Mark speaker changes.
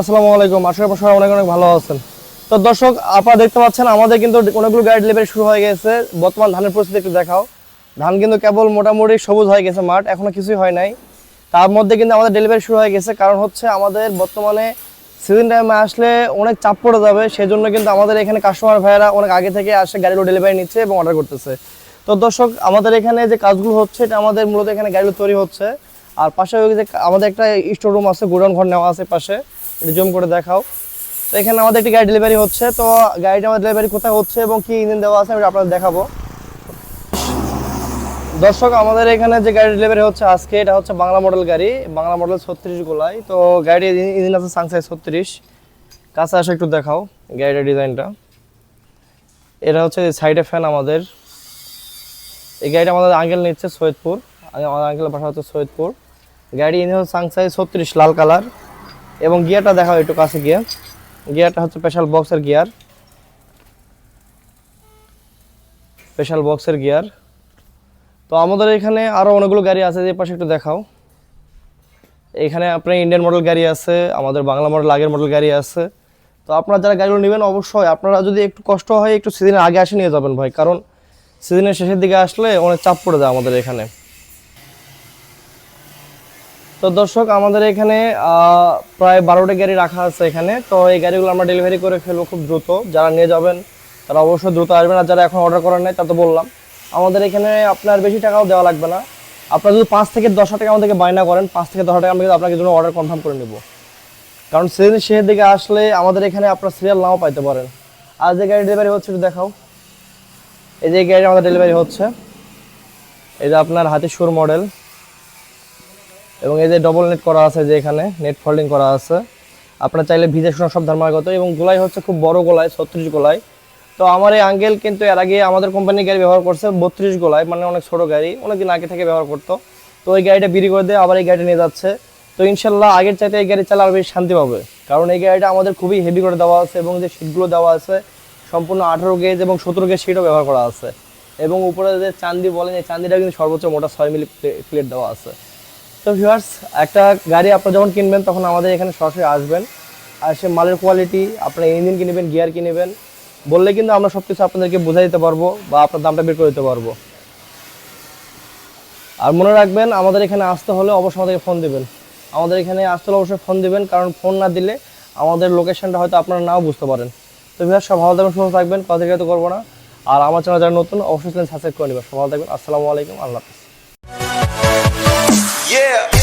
Speaker 1: আসসালামু আলাইকুম। অনেক ভালো আছেন। তো দর্শক দেখতে পাচ্ছেন, আমাদের কিন্তু অনেকগুলো শুরু হয়ে গেছে। বর্তমান ধানের দেখাও। ধান কিন্তু কেবল মোটামুটি সবুজ হয়ে গেছে মাঠ কিছুই হয় নাই। তার মধ্যে কিন্তু আমাদের ডেলিভারি শুরু হয়ে গেছে, কারণ হচ্ছে আমাদের বর্তমানে সিজন টাইমে আসলে অনেক চাপ পড়ে যাবে সেই জন্য কিন্তু আমাদের এখানে কাস্টমার ভাইয়েরা অনেক আগে থেকে আসে গাড়িগুলো ডেলিভারি নিচ্ছে এবং অর্ডার করতেছে। তো দর্শক, আমাদের এখানে যে কাজগুলো হচ্ছে, এটা আমাদের মূলত এখানে গাড়িগুলো তৈরি হচ্ছে। আর পাশে আমাদের একটা স্টোর রুম আছে, গোডাউন ঘর নেওয়া আছে পাশে। এটা জুম করে দেখাও। তো এখানে আমাদের একটি গাড়ি ডেলিভারি হচ্ছে। তো গাড়িটা আমাদের ডেলিভারি কোথায় হচ্ছে এবং কি ইঞ্জিন দেওয়া আছে আমি আপনাদের দেখাবো। দর্শক, আমাদের এখানে যে গাড়ি ডেলিভারি হচ্ছে আজকে, এটা হচ্ছে বাংলা মডেল গাড়ি। বাংলা মডেল ছত্রিশ গোলাই। তো গাড়ির ইঞ্জিন আছে সাংসাই ছত্রিশ। কাছে আসে, একটু দেখাও গাড়িটার ডিজাইনটা। এটা হচ্ছে সাইডে ফ্যান আমাদের। এই গাড়িটা আমাদের আঙ্কেল নিচ্ছে সৈয়দপুর। আমাদের আঙ্কেলের বাসা হচ্ছে সৈয়দপুর। গাড়ি ইঞ্জিন হচ্ছে সাংসাই ছত্রিশ, লাল কালার। এবং গিয়ারটা দেখাও একটু কাছে গিয়ে। গিয়ারটা হচ্ছে স্পেশাল বক্সের গিয়ার। স্পেশাল বক্সের গিয়ার। তো আমাদের এখানে আরও অনেকগুলো গাড়ি আছে, যে পাশে একটু দেখাও। এখানে আপনার ইন্ডিয়ান মডেল গাড়ি আছে, আমাদের বাংলা মডেল, আগের মডেল গাড়ি আছে। তো আপনারা যারা গাড়িগুলো নেবেন, অবশ্যই আপনারা যদি একটু কষ্ট হয়, একটু সিজনের আগে আসে নিয়ে যাবেন ভাই। কারণ সিজনের শেষের দিকে আসলে অনেক চাপ পড়ে যায় আমাদের এখানে। তো দর্শক, আমাদের এখানে প্রায় বারোটা গাড়ি রাখা আছে এখানে। তো এই গাড়িগুলো আমরা ডেলিভারি করে ফেলব খুব দ্রুত। যারা নিয়ে যাবেন, তারা অবশ্যই দ্রুত আসবেন। আর যারা এখন অর্ডার করার নাই, তা তো বললাম। আমাদের এখানে আপনার বেশি টাকাও দেওয়া লাগবে না। আপনার যদি পাঁচ থেকে দশ টাকা আমাদেরকে বায়না করেন, পাঁচ থেকে দশ টাকা আমরা কিন্তু আপনাকে জন্য অর্ডার কনফার্ম করে নেব। কারণ সিজন শেষের দিকে আসলে আমাদের এখানে আপনার সিরিয়াল নাও পাইতে পারেন। আর যে গাড়ি ডেলিভারি হচ্ছে, একটু দেখাও। এই যে গাড়ি আমাদের ডেলিভারি হচ্ছে। এই যে আপনার হাতে সুর মডেল এবং এই যে ডবল নেট করা আছে যে এখানে নেট ফোল্ডিং করা আছে, আপনার চাইলে ভিজে শোনা সব ধর্মাগত এবং গোলাই হচ্ছে খুব বড় গোলায় ছত্রিশ গোলায় তো আমার এই আঙ্কেল কিন্তু এর আগে আমাদের কোম্পানির গাড়ি ব্যবহার করছে বত্রিশ গোলায় মানে অনেক ছোট গাড়ি, অনেকদিন আগে থেকে ব্যবহার করতো। তো ওই গাড়িটা বিক্রি করে দিয়ে আবার এই গাড়িটা নিয়ে যাচ্ছে। তো ইনশাল্লাহ আগের চাইতে এই গাড়ি চালা আরও বেশি শান্তি পাবে। কারণ এই গাড়িটা আমাদের খুবই হেভি করে দেওয়া আছে এবং যে সিটগুলো দেওয়া আছে, সম্পূর্ণ আঠারো গেজ এবং সতেরো গেজ সিটও ব্যবহার করা আছে। এবং উপরে যে চান্দি বলেন, এই চান্দিটা কিন্তু সর্বোচ্চ মোটা ছয় মিলি প্লেট দেওয়া আছে। তো ভিউয়ার্স একটা গাড়ি আপনারা যখন কিনবেন, তখন আমাদের এখানে সরাসরি আসবেন। আর সে মালের কোয়ালিটি আপনার ইঞ্জিন কিনবেন গিয়ার কিনবেন, বললে কিন্তু আমরা সব কিছু আপনাদেরকে বোঝাই দিতে পারব বা আপনার দামটা বের করে দিতে পারব। আর মনে রাখবেন, আমাদের এখানে আসতে হলে অবশ্যই আমাদেরকে ফোন দিবেন। আমাদের এখানে আসতে হলে অবশ্যই ফোন দিবেন, কারণ ফোন না দিলে আমাদের লোকেশনটা হয়তো আপনারা নাও বুঝতে পারেন। তো ভিউয়ার্স সব ভালো থাকবেন, সুস্থ থাকবেন, কথা তো করব না। আর আমার চ্যানেল যারা নতুন, অবশ্যই সাবস্ক্রাইব করে নেবেন। সব ভালো থাকবেন, আসসালামু আলাইকুম, আল্লাহ হাফিজ।
Speaker 2: Yeah.